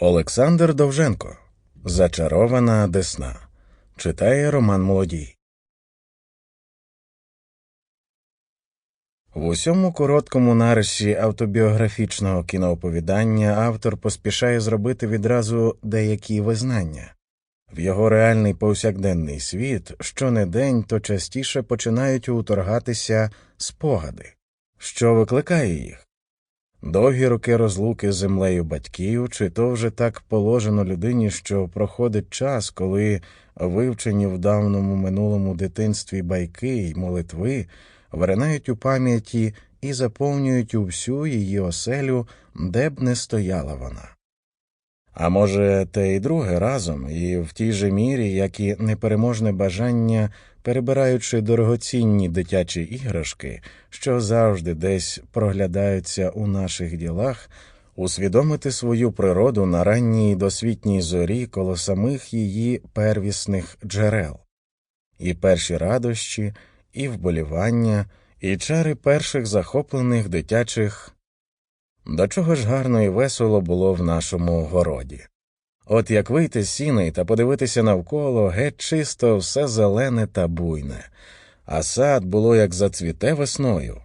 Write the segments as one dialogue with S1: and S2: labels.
S1: Олександр Довженко Зачарована Десна читає Роман Молодій. В усьому короткому нарисі автобіографічного кінооповідання автор поспішає зробити відразу деякі визнання. В його реальний повсякденний світ щонедень то частіше починають уторгатися спогади, що викликає їх. Довгі роки розлуки з землею батьків, чи то вже так положено людині, що проходить час, коли вивчені в давному минулому дитинстві байки й молитви виринають у пам'яті і заповнюють усю її оселю, де б не стояла вона. А може, те й друге разом, і в тій же мірі, як і непереможне бажання, перебираючи дорогоцінні дитячі іграшки, що завжди десь проглядаються у наших ділах, усвідомити свою природу на ранній досвітній зорі коло самих її первісних джерел, і перші радощі, і вболівання, і чари перших захоплених дитячих до чого ж гарно і весело було в нашому городі. От як вийти з сіней та подивитися навколо, геть чисто все зелене та буйне, а сад було як зацвіте весною.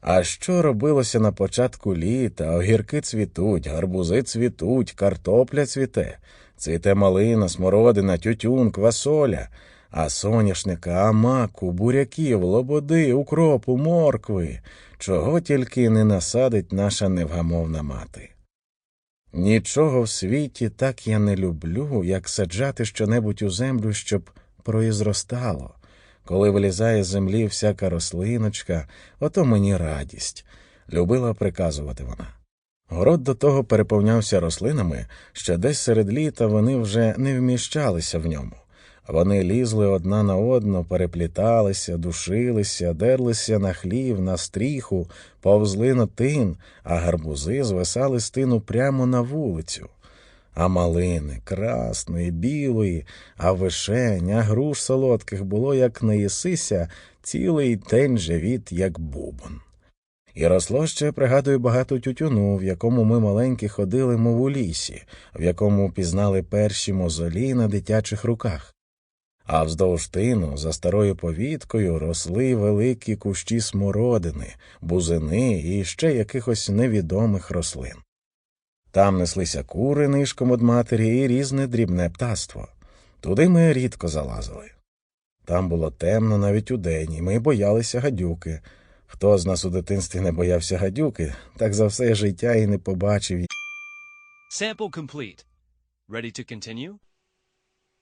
S1: А що робилося на початку літа, огірки цвітуть, гарбузи цвітуть, картопля цвіте, цвіте малина, смородина, тютюн, квасоля, а соняшника, а маку, буряків, лободи, укропу, моркви, чого тільки не насадить наша невгамовна мати. Нічого в світі так я не люблю, як саджати щонебудь у землю, щоб произростало. Коли вилізає з землі всяка рослиночка, ото мені радість, любила приказувати вона. Город до того переповнявся рослинами, що десь серед літа вони вже не вміщалися в ньому. Вони лізли одна на одну, перепліталися, душилися, дерлися на хлів, на стріху, повзли на тин, а гарбузи звисали з тину прямо на вулицю. А малини, красної, білої, а вишень, а груш солодких було, як не їсися, цілий день живіт, як бубон. І росло ще, пригадую, багато тютюну, в якому ми маленькі ходили, мов у лісі, в якому пізнали перші мозолі на дитячих руках а вздовж тину за старою повіткою росли великі кущі смородини, бузини і ще якихось невідомих рослин. Там неслися кури нишком од матері і різне дрібне птаство. Туди ми рідко залазили. Там було темно навіть удень, і ми боялися гадюки. Хто з нас у дитинстві не боявся гадюки, так за все життя і не побачив
S2: Sample complete. Ready to continue?